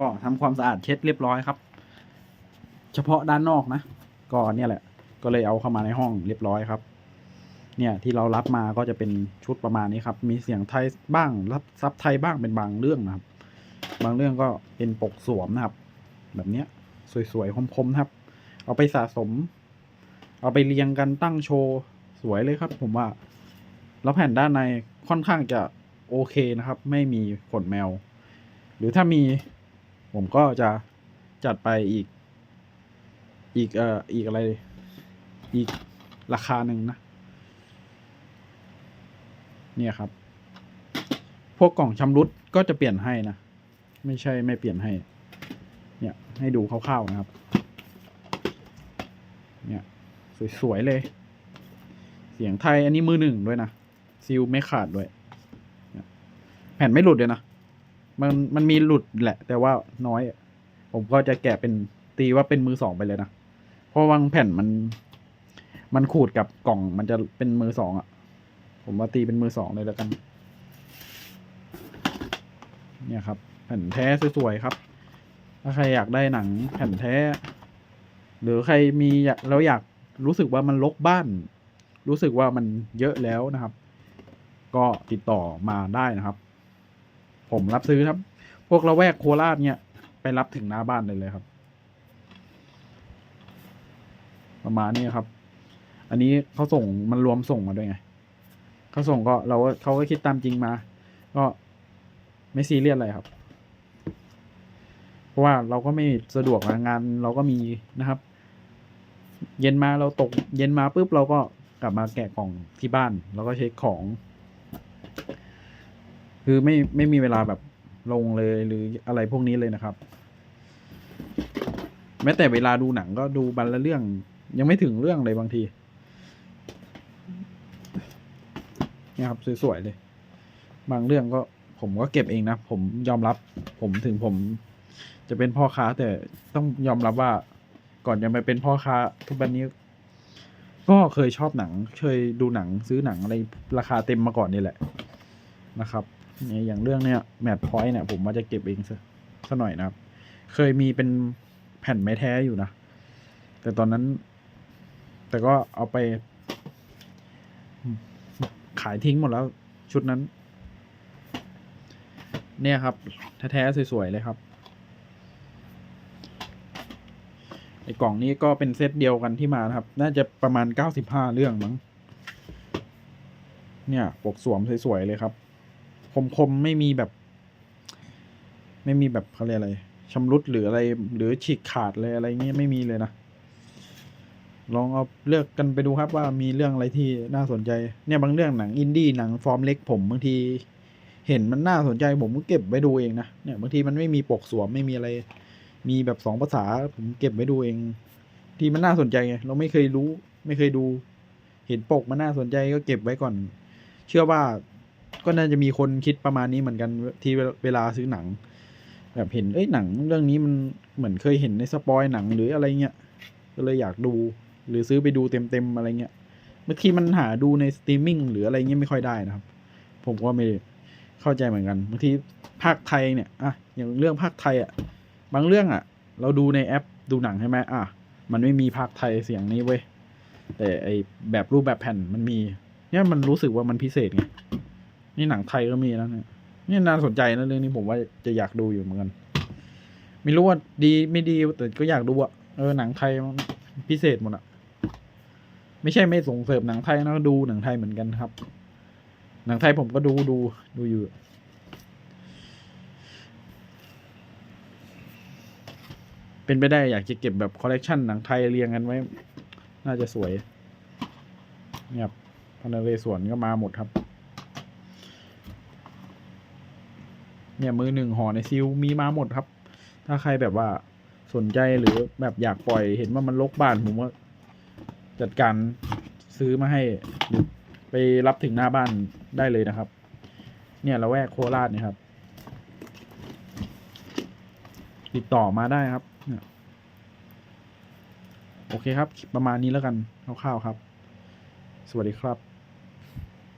ก็ทำความสะอาดเช็ดเรียบร้อยครับ เฉพาะด้านนอกนะก็เนี่ยแหละ ก็เลยเอาเข้ามาในห้องเรียบร้อยครับ เนี่ยที่เรารับมาก็จะเป็นชุดประมาณนี้ครับ มีเสียงไทยบ้างรับซับไทยบ้างเป็นบางเรื่องนะครับ บางเรื่องก็เป็นปกสวมนะครับ แบบเนี้ยสวยๆคมๆนะครับ เอาไปสะสม เอาไปเรียงกันตั้งโชว์สวยเลยครับ ผมว่า แล้วแผ่นด้านในค่อนข้างจะโอเคนะครับ ไม่มีขนแมว หรือถ้ามี ผมก็จะจัดไปอีก อีกเอ่ออีกอะไร อีกราคาหนึ่งนะ เนี่ยครับ พวกกล่องชำรุดก็จะเปลี่ยนให้นะ ไม่ใช่ไม่เปลี่ยนให้ เนี่ยให้ดูคร่าวๆนะครับ เนี่ยสวยๆเลย เสียงไทยอันนี้มือหนึ่งด้วยนะซิลไม่ขาดด้วย แผ่นไม่หลุดเลยนะ มันมันมีหลุดแหละ แต่ว่าน้อย ผมก็จะแกะเป็นตีว่าเป็นมือสองไปเลยนะ เพราะวางแผ่นมัน มันขูดกับกล่องมันจะเป็นมือสองอะ ผมว่าตีเป็นมือสองเลยแล้วกัน เนี่ยครับ แผ่นแท้สวยๆครับ ถ้าใครอยากได้หนังแผ่นแท้ หรือใครมีอยากแล้วอยากรู้สึกว่ามันลกบ้าน รู้สึกว่ามันเยอะแล้วนะครับ ก็ติดต่อมาได้นะครับ ผมรับซื้อครับ พวกละแวกโคราชเนี่ย ไปรับถึงหน้าบ้านเลยเลยครับ ประมาณนี้ครับ อันนี้เขาส่งมันรวมส่งมาด้วยไงเขาส่งก็เราก็เขาก็คิดตามจริงมา ก็ไม่ซีเรียสอะไรครับ เพราะว่าเราก็ไม่สะดวกงานเราก็มีนะครับ เย็นมาเราตก เย็นมาปุ๊บเราก็กลับมาแกะกล่องที่บ้าน แล้วก็เช็คของ คือไม่ไม่มีเวลาแบบลงเลยหรืออะไรพวกนี้เลยนะครับ แม้แต่เวลาดูหนังก็ดูบันละเรื่อง ยังไม่ถึงเรื่องเลยบางทีนี่ครับสวยๆเลย บางเรื่องก็ผมก็เก็บเองนะ ผมยอมรับ ผมถึงผม จะเป็นพ่อค้าแต่ต้องยอมรับว่าก่อนจะมาเป็นพ่อค้าทุกวันนี้ ก็เคยชอบหนัง เคยดูหนังซื้อหนังอะไรราคาเต็มมาก่อนนี่แหละนะครับ เนี่ยอย่างเรื่องเนี้ยแมทพอยต์เนี่ยผมว่าจะเก็บเองซะซะหน่อยนะครับ เคยมีเป็นแผ่นไม้แท้อยู่นะ แต่ตอนนั้น แต่ก็เอาไป ขายทิ้งหมดแล้วชุดนั้น เนี่ยครับ แท้ๆสวย ๆ เลยครับไอ้กล่องนี้ก็เป็นเซตเดียวกันที่มานะครับ น่าจะประมาณเก้าสิบห้าเรื่องมั้ง เนี่ย ปกสวมสวย ๆ เลยครับ คมๆไม่มีแบบ ไม่มีแบบเขาเรียกอะไรชำรุดหรืออะไร หรือฉีกขาดเลยอะไรเงี้ยไม่มีเลยนะลองเอาเลือกกันไปดูครับว่ามีเรื่องอะไรที่น่าสนใจ เนี่ยบางเรื่องหนังอินดี้หนังฟอร์มเล็กผมบางทีเห็นมันน่าสนใจผมก็เก็บไว้ดูเองนะเนี่ยบางทีมันไม่มีปกสวมไม่มีอะไร มีแบบสองภาษา ผมเก็บไว้ดูเอง ที่มันน่าสนใจไงเราไม่เคยรู้ ไม่เคยดู เห็นปกมันน่าสนใจก็เก็บไว้ก่อน เชื่อว่า ก็น่าจะมีคนคิดประมาณนี้เหมือนกันที่เวลาซื้อหนัง แบบเห็นเอ้ยหนังเรื่องนี้มันเหมือนเคยเห็นในสปอยหนังหรืออะไรเงี้ยก็เลยอยากดู หรือซื้อไปดูเต็มๆอะไรเงี้ยบางทีมันหาดูในสตรีมมิ่งหรืออะไรเงี้ยไม่ค่อยได้นะครับ ผมก็ไม่เข้าใจเหมือนกันบางทีภาคไทยเนี่ยอะอย่างเรื่องภาคไทยอะบางเรื่องอะ เราดูในแอปดูหนังใช่ไหมอะมันไม่มีภาคไทยเสียงนี้เว้ยแต่ไอแบบรูปแบบแผ่นมันมีเนี่ยมันรู้สึกว่ามันพิเศษไง นี่หนังไทยก็มีแล้วเนี่ยนี่น่าสนใจนะเรื่องนี้ผมว่าจะอยากดูอยู่เหมือนกัน ไม่รู้ว่าดีไม่ดีแต่ก็อยากดูอะเออหนังไทยมันพิเศษหมดอะไม่ใช่ไม่ส่งเสริมหนังไทยนะดูหนังไทยเหมือนกันครับ หนังไทยผมก็ดูดูดูอยู่เป็นไปได้อยากจะเก็บแบบคอลเลกชันหนังไทยเรียงกันไว้ น่าจะสวยเนี่ยพนเรศวรก็มาหมดครับ เนี่ยมือหนึ่งห่อในซิลมีมาหมดครับ ถ้าใครแบบว่าสนใจหรือแบบอยากปล่อยเห็นว่ามันลกบ้านผมว่าจัดการซื้อมาให้ไปรับถึงหน้าบ้านได้เลยนะครับ เนี่ยละแวกโคราชเนี่ยครับ ติดต่อมาได้ครับโอเคครับ ประมาณนี้แล้วกันคร่าวๆครับ สวัสดีครับ